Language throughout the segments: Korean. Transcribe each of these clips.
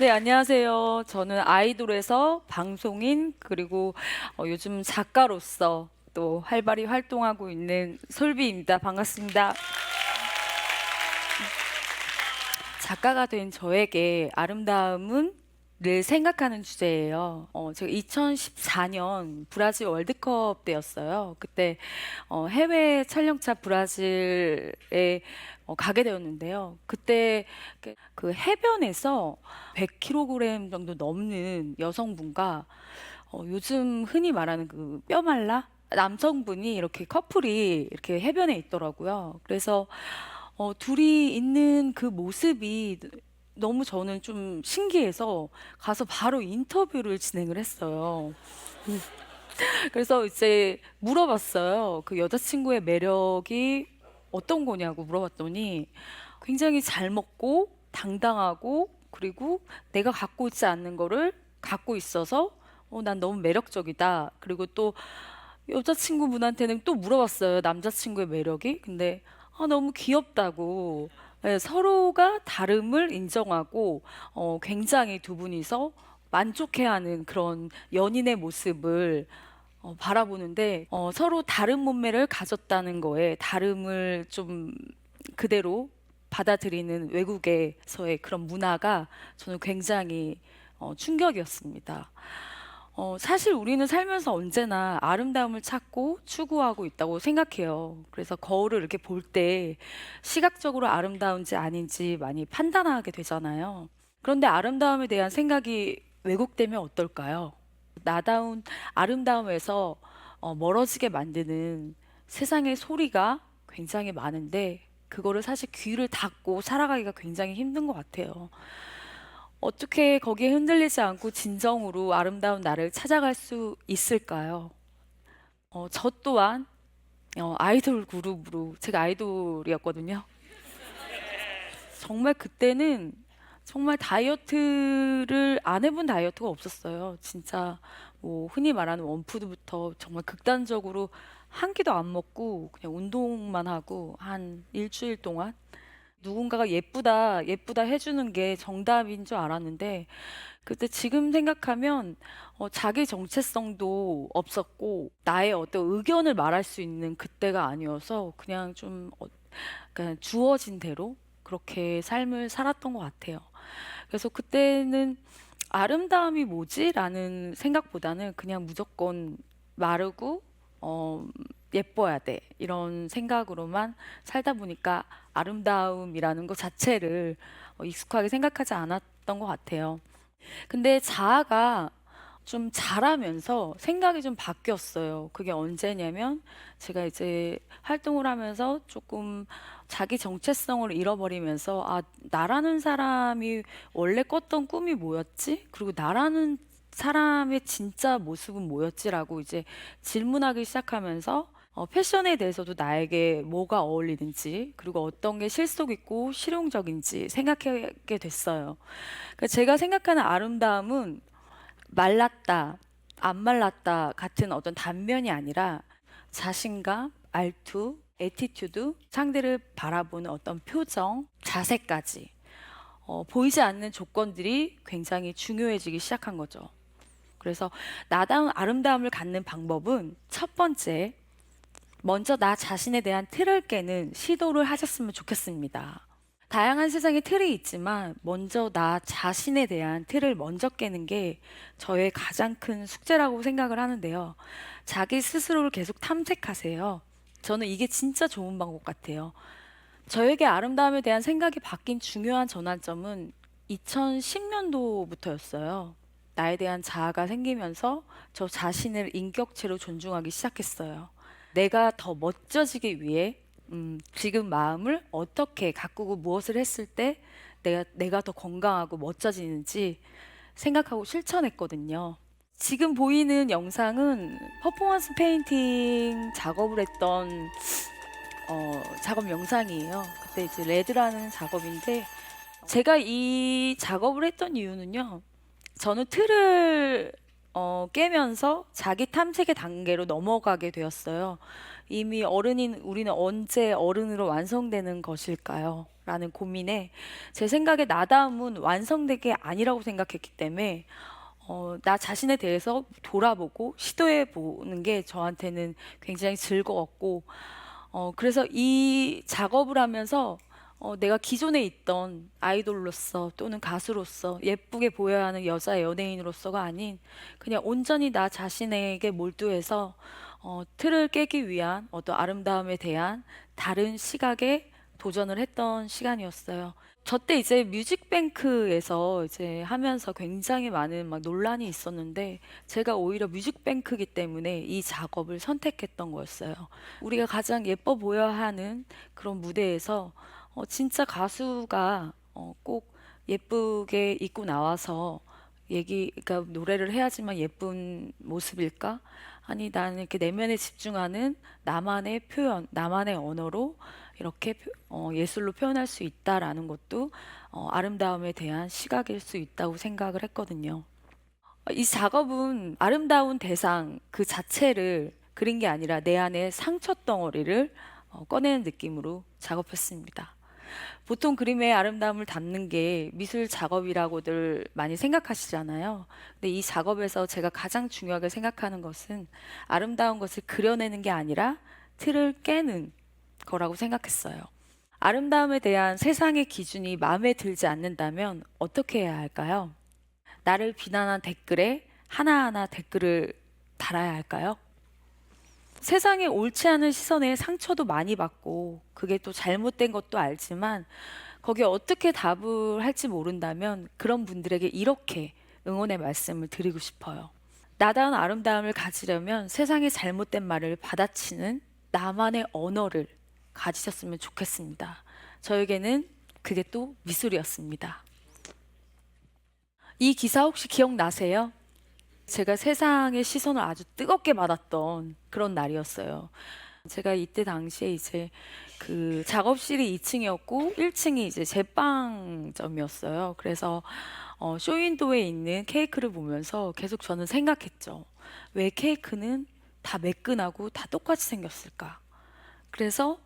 네, 안녕하세요. 저는 아이돌에서 방송인 그리고 어, 요즘 작가로서 또 활발히 활동하고 있는 솔비입니다. 반갑습니다. 작가가 된 저에게 아름다움은 늘 생각하는 주제예요. 어, 제가 2014년 브라질 월드컵 때였어요. 그때 어, 해외 촬영차 브라질에 어, 가게 되었는데요. 그때 그- 그 해변에서 100kg 정도 넘는 여성분과 어, 요즘 흔히 말하는 그 뼈말라 남성분이 이렇게 커플이 이렇게 해변에 있더라고요. 그래서 어, 둘이 있는 그 모습이 너무 저는 좀 신기해서 가서 바로 인터뷰를 진행을 했어요. 음. 그래서 이제 물어봤어요. 그 여자친구의 매력이 어떤 거냐고 물어봤더니 굉장히 잘 먹고 당당하고 그리고 내가 갖고 있지 않는 거를 갖고 있어서 어, 난 너무 매력적이다. 그리고 또 여자친구분한테는 또 물어봤어요. 남자친구의 매력이. 근데 아, 너무 귀엽다고. 네, 서로가 다름을 인정하고 어, 굉장히 두 분이서 만족해하는 그런 연인의 모습을 어, 바라보는데 어, 서로 다른 몸매를 가졌다는 거에 다름을 좀 그대로 받아들이는 외국에서의 그런 문화가 저는 굉장히 어, 충격이었습니다. 어, 사실 우리는 살면서 언제나 아름다움을 찾고 추구하고 있다고 생각해요. 그래서 거울을 이렇게 볼 때 시각적으로 아름다운지 아닌지 많이 판단하게 되잖아요. 그런데 아름다움에 대한 생각이 왜곡되면 어떨까요? 나다운 아름다움에서 어, 멀어지게 만드는 세상의 소리가 굉장히 많은데 그거를 사실 귀를 닫고 살아가기가 굉장히 힘든 것 같아요. 어떻게 거기에 흔들리지 않고 진정으로 아름다운 나를 찾아갈 수 있을까요? 어, 저 또한 어, 아이돌 그룹으로 제가 아이돌이었거든요. 정말 그때는 정말 다이어트를 안 해본 다이어트가 없었어요. 진짜 뭐 흔히 말하는 원푸드부터 정말 극단적으로 한 끼도 안 먹고 그냥 운동만 하고 한 일주일 동안 누군가가 예쁘다, 예쁘다 해주는 게 정답인 줄 알았는데, 그때 지금 생각하면, 어, 자기 정체성도 없었고, 나의 어떤 의견을 말할 수 있는 그때가 아니어서, 그냥 좀, 어, 그냥 주어진 대로 그렇게 삶을 살았던 것 같아요. 그래서 그때는 아름다움이 뭐지? 라는 생각보다는 그냥 무조건 마르고, 어, 예뻐야 돼. 이런 생각으로만 살다 보니까 아름다움이라는 것 자체를 어, 익숙하게 생각하지 않았던 것 같아요. 근데 자아가 좀 자라면서 생각이 좀 바뀌었어요. 그게 언제냐면 제가 이제 활동을 하면서 조금 자기 정체성을 잃어버리면서 아, 나라는 사람이 원래 꿨던 꿈이 뭐였지? 그리고 나라는 사람의 진짜 모습은 뭐였지라고 이제 질문하기 시작하면서 어, 패션에 대해서도 나에게 뭐가 어울리는지 그리고 어떤 게 실속 있고 실용적인지 생각하게 됐어요. 그러니까 제가 생각하는 아름다움은 말랐다, 안 말랐다 같은 어떤 단면이 아니라 자신감, 알투, 에티튜드, 상대를 바라보는 어떤 표정, 자세까지 어, 보이지 않는 조건들이 굉장히 중요해지기 시작한 거죠. 그래서 나다운 아름다움을 갖는 방법은 첫 번째, 먼저 나 자신에 대한 틀을 깨는 시도를 하셨으면 좋겠습니다. 다양한 세상에 틀이 있지만 먼저 나 자신에 대한 틀을 먼저 깨는 게 저의 가장 큰 숙제라고 생각을 하는데요. 자기 스스로를 계속 탐색하세요. 저는 이게 진짜 좋은 방법 같아요. 저에게 아름다움에 대한 생각이 바뀐 중요한 전환점은 2010년도부터였어요. 나에 대한 자아가 생기면서 저 자신을 인격체로 존중하기 시작했어요. 내가 더 멋져지기 위해 음, 지금 마음을 어떻게 가꾸고 무엇을 했을 때 내가, 내가 더 건강하고 멋져지는지 생각하고 실천했거든요. 지금 보이는 영상은 퍼포먼스 페인팅 작업을 했던 어, 작업 영상이에요. 그때 이제 레드라는 작업인데 제가 이 작업을 했던 이유는요. 저는 틀을 어, 깨면서 자기 탐색의 단계로 넘어가게 되었어요. 이미 어른인 우리는 언제 어른으로 완성되는 것일까요? 라는 고민에 제 생각에 나다움은 완성된 게 아니라고 생각했기 때문에 어, 나 자신에 대해서 돌아보고 시도해 보는 게 저한테는 굉장히 즐거웠고 어, 그래서 이 작업을 하면서 어, 내가 기존에 있던 아이돌로서 또는 가수로서 예쁘게 보여야 하는 여자 연예인으로서가 아닌 그냥 온전히 나 자신에게 몰두해서 어, 틀을 깨기 위한 어떤 아름다움에 대한 다른 시각에 도전을 했던 시간이었어요. 저 때 이제 뮤직뱅크에서 이제 하면서 굉장히 많은 막 논란이 있었는데 제가 오히려 뮤직뱅크기 때문에 이 작업을 선택했던 거였어요. 우리가 가장 예뻐 보여야 하는 그런 무대에서 어, 진짜 가수가 어, 꼭 예쁘게 입고 나와서 얘기, 그러니까 노래를 해야지만 예쁜 모습일까? 아니, 나는 이렇게 내면에 집중하는 나만의 표현, 나만의 언어로 이렇게 표- 어, 예술로 표현할 수 있다라는 것도 어, 아름다움에 대한 시각일 수 있다고 생각을 했거든요. 어, 이 작업은 아름다운 대상 그 자체를 그린 게 아니라 내 안에 상처 덩어리를 어, 꺼내는 느낌으로 작업했습니다. 보통 그림의 아름다움을 담는 게 미술 작업이라고들 많이 생각하시잖아요. 근데 이 작업에서 제가 가장 중요하게 생각하는 것은 아름다운 것을 그려내는 게 아니라 틀을 깨는 거라고 생각했어요. 아름다움에 대한 세상의 기준이 마음에 들지 않는다면 어떻게 해야 할까요? 나를 비난한 댓글에 하나하나 댓글을 달아야 할까요? 세상에 옳지 않은 시선에 상처도 많이 받고 그게 또 잘못된 것도 알지만 거기에 어떻게 답을 할지 모른다면 그런 분들에게 이렇게 응원의 말씀을 드리고 싶어요. 나다운 아름다움을 가지려면 세상의 잘못된 말을 받아치는 나만의 언어를 가지셨으면 좋겠습니다. 저에게는 그게 또 미술이었습니다. 이 기사 혹시 기억나세요? 제가 세상의 시선을 아주 뜨겁게 받았던 그런 날이었어요. 제가 이때 당시에 이제 그 작업실이 2층이었고 1층이 이제 제빵점이었어요. 그래서 어, 쇼윈도에 있는 케이크를 보면서 계속 저는 생각했죠. 왜 케이크는 다 매끈하고 다 똑같이 생겼을까? 그래서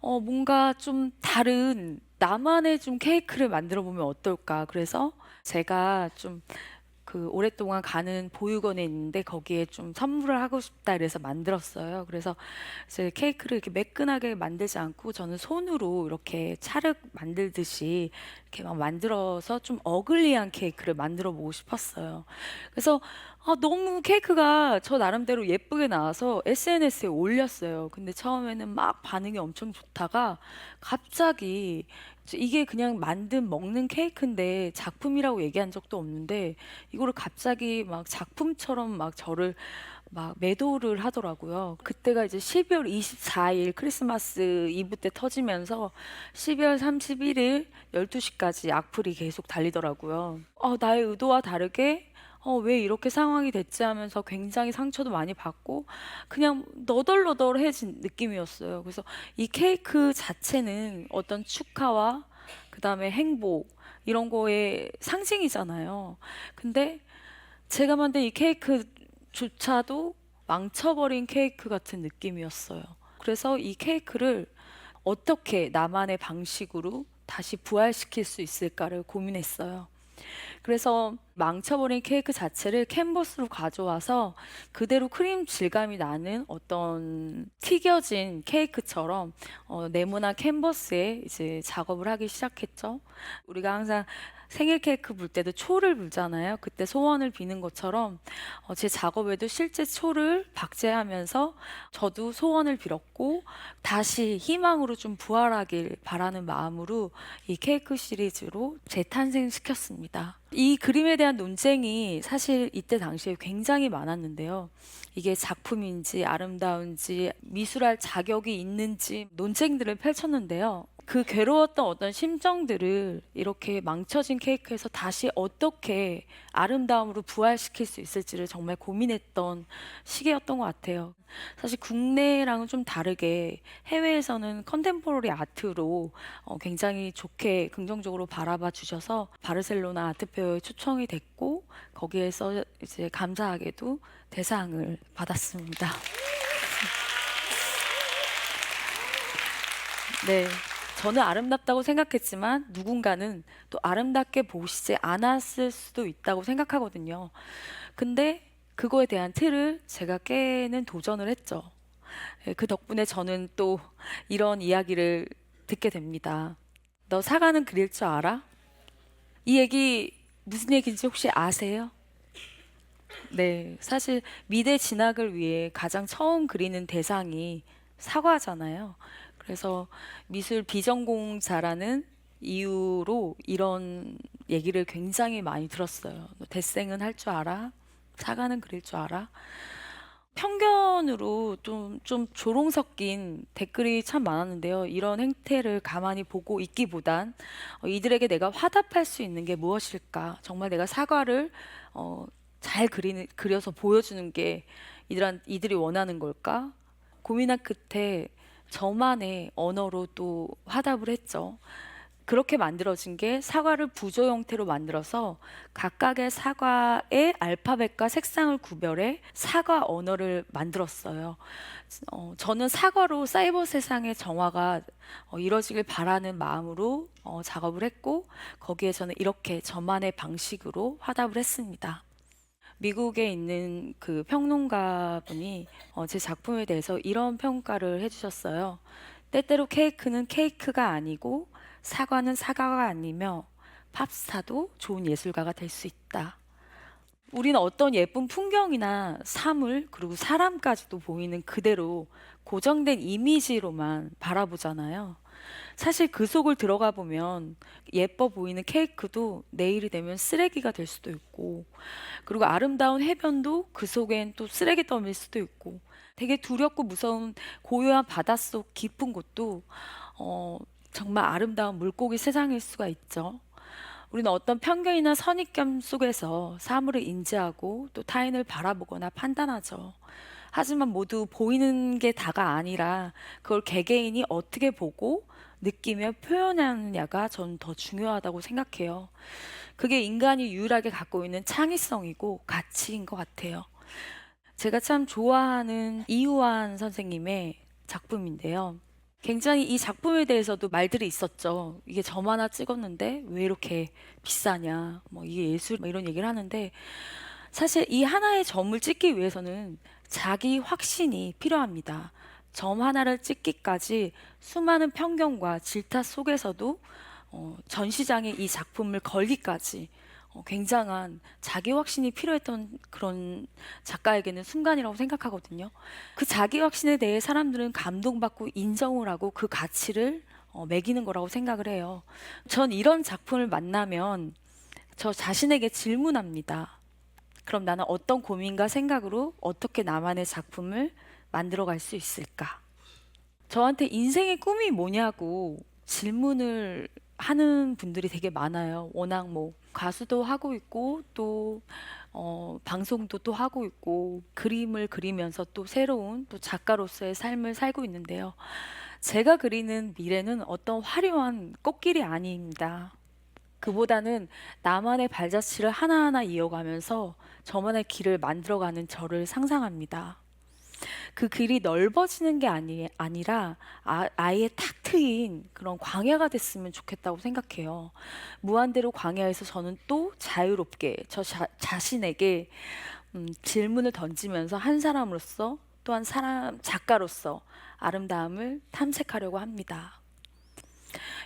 어, 뭔가 좀 다른 나만의 좀 케이크를 만들어 보면 어떨까? 그래서 제가 좀 그 오랫동안 가는 보육원에 있는데 거기에 좀 선물을 하고 싶다 그래서 만들었어요. 그래서 이제 케이크를 이렇게 매끈하게 만들지 않고 저는 손으로 이렇게 찰흙 만들듯이 이렇게 막 만들어서 좀 어글리한 케이크를 만들어 보고 싶었어요. 그래서 아, 너무 케이크가 저 나름대로 예쁘게 나와서 SNS에 올렸어요. 근데 처음에는 막 반응이 엄청 좋다가 갑자기 이게 그냥 만든 먹는 케이크인데 작품이라고 얘기한 적도 없는데 이거를 갑자기 막 작품처럼 막 저를 막 매도를 하더라고요. 그때가 이제 12월 24일 크리스마스 이브 때 터지면서 12월 31일 12시까지 악플이 계속 달리더라고요. 어, 나의 의도와 다르게 어, 왜 이렇게 상황이 됐지 하면서 굉장히 상처도 많이 받고 그냥 너덜너덜해진 느낌이었어요. 그래서 이 케이크 자체는 어떤 축하와 그다음에 행복 이런 거의 상징이잖아요. 근데 제가 만든 이 케이크조차도 망쳐버린 케이크 같은 느낌이었어요. 그래서 이 케이크를 어떻게 나만의 방식으로 다시 부활시킬 수 있을까를 고민했어요. 그래서 망쳐버린 케이크 자체를 캔버스로 가져와서 그대로 크림 질감이 나는 어떤 튀겨진 케이크처럼 어, 네모난 캔버스에 이제 작업을 하기 시작했죠. 우리가 항상 생일 케이크 불 때도 초를 불잖아요. 그때 소원을 비는 것처럼 어, 제 작업에도 실제 초를 박제하면서 저도 소원을 빌었고 다시 희망으로 좀 부활하길 바라는 마음으로 이 케이크 시리즈로 재탄생시켰습니다. 이 그림에 대한 논쟁이 사실 이때 당시에 굉장히 많았는데요. 이게 작품인지 아름다운지 미술할 자격이 있는지 논쟁들을 펼쳤는데요. 그 괴로웠던 어떤 심정들을 이렇게 망쳐진 케이크에서 다시 어떻게 아름다움으로 부활시킬 수 있을지를 정말 고민했던 시기였던 것 같아요. 사실 국내랑은 좀 다르게 해외에서는 컨템포러리 아트로 어, 굉장히 좋게 긍정적으로 바라봐 주셔서 바르셀로나 아트페어에 초청이 됐고 거기에서 이제 감사하게도 대상을 받았습니다. 네. 저는 아름답다고 생각했지만 누군가는 또 아름답게 보시지 않았을 수도 있다고 생각하거든요. 근데 그거에 대한 틀을 제가 깨는 도전을 했죠. 예, 그 덕분에 저는 또 이런 이야기를 듣게 됩니다. 너 사과는 그릴 줄 알아? 이 얘기 무슨 얘기인지 혹시 아세요? 네, 사실 미대 진학을 위해 가장 처음 그리는 대상이 사과잖아요. 그래서 미술 비전공자라는 이유로 이런 얘기를 굉장히 많이 들었어요. 너 대생은 할 줄 알아? 사과는 그릴 줄 알아? 편견으로 좀, 좀 조롱 섞인 댓글이 참 많았는데요. 이런 행태를 가만히 보고 있기보단 어, 이들에게 내가 화답할 수 있는 게 무엇일까? 정말 내가 사과를 어, 잘 그리는, 그려서 보여주는 게 이들한, 이들이 원하는 걸까? 고민한 끝에 저만의 언어로 또 화답을 했죠. 그렇게 만들어진 게 사과를 부조 형태로 만들어서 각각의 사과의 알파벳과 색상을 구별해 사과 언어를 만들었어요. 어, 저는 사과로 사이버 세상의 정화가 어, 이뤄지길 바라는 마음으로 어, 작업을 했고 거기에 저는 이렇게 저만의 방식으로 화답을 했습니다. 미국에 있는 그 평론가분이 어, 제 작품에 대해서 이런 평가를 해주셨어요. 때때로 케이크는 케이크가 아니고 사과는 사과가 아니며 팝스타도 좋은 예술가가 될 수 있다. 우리는 어떤 예쁜 풍경이나 사물 그리고 사람까지도 보이는 그대로 고정된 이미지로만 바라보잖아요. 사실 그 속을 들어가 보면 예뻐 보이는 케이크도 내일이 되면 쓰레기가 될 수도 있고, 그리고 아름다운 해변도 그 속엔 또 쓰레기 더미일 수도 있고, 되게 두렵고 무서운 고요한 바닷속 깊은 곳도 어, 정말 아름다운 물고기 세상일 수가 있죠. 우리는 어떤 편견이나 선입견 속에서 사물을 인지하고 또 타인을 바라보거나 판단하죠. 하지만 모두 보이는 게 다가 아니라 그걸 개개인이 어떻게 보고 느끼며 표현하느냐가 전 더 중요하다고 생각해요. 그게 인간이 유일하게 갖고 있는 창의성이고 가치인 것 같아요. 제가 참 좋아하는 이우환 선생님의 작품인데요. 굉장히 이 작품에 대해서도 말들이 있었죠. 이게 점 하나 찍었는데 왜 이렇게 비싸냐, 뭐 이게 예술, 뭐 이런 얘기를 하는데 사실 이 하나의 점을 찍기 위해서는 자기 확신이 필요합니다. 점 하나를 찍기까지 수많은 편견과 질타 속에서도 어, 전시장에 이 작품을 걸기까지 어, 굉장한 자기 확신이 필요했던 그런 작가에게는 순간이라고 생각하거든요. 그 자기 확신에 대해 사람들은 감동받고 인정을 하고 그 가치를 어, 매기는 거라고 생각을 해요. 전 이런 작품을 만나면 저 자신에게 질문합니다. 그럼 나는 어떤 고민과 생각으로 어떻게 나만의 작품을 만들어 갈 수 있을까? 저한테 인생의 꿈이 뭐냐고 질문을 하는 분들이 되게 많아요. 워낙 뭐 가수도 하고 있고 또 어, 방송도 또 하고 있고 그림을 그리면서 또 새로운 또 작가로서의 삶을 살고 있는데요. 제가 그리는 미래는 어떤 화려한 꽃길이 아닙니다. 그보다는 나만의 발자취를 하나하나 이어가면서 저만의 길을 만들어가는 저를 상상합니다. 그 길이 넓어지는 게 아니, 아니라 아, 아예 탁 트인 그런 광야가 됐으면 좋겠다고 생각해요. 무한대로 광야에서 저는 또 자유롭게 저 자, 자신에게 음, 질문을 던지면서 한 사람으로서 또한 사람 작가로서 아름다움을 탐색하려고 합니다.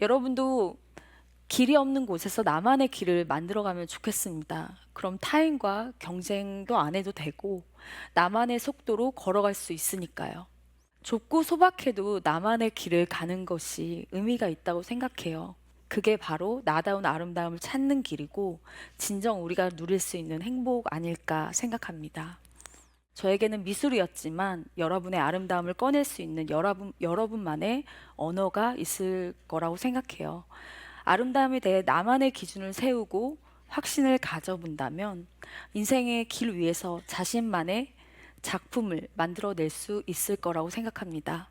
여러분도 길이 없는 곳에서 나만의 길을 만들어가면 좋겠습니다. 그럼 타인과 경쟁도 안 해도 되고 나만의 속도로 걸어갈 수 있으니까요. 좁고 소박해도 나만의 길을 가는 것이 의미가 있다고 생각해요. 그게 바로 나다운 아름다움을 찾는 길이고 진정 우리가 누릴 수 있는 행복 아닐까 생각합니다. 저에게는 미술이었지만 여러분의 아름다움을 꺼낼 수 있는 여러분, 여러분만의 언어가 있을 거라고 생각해요. 아름다움에 대해 나만의 기준을 세우고 확신을 가져본다면 인생의 길 위에서 자신만의 작품을 만들어낼 수 있을 거라고 생각합니다.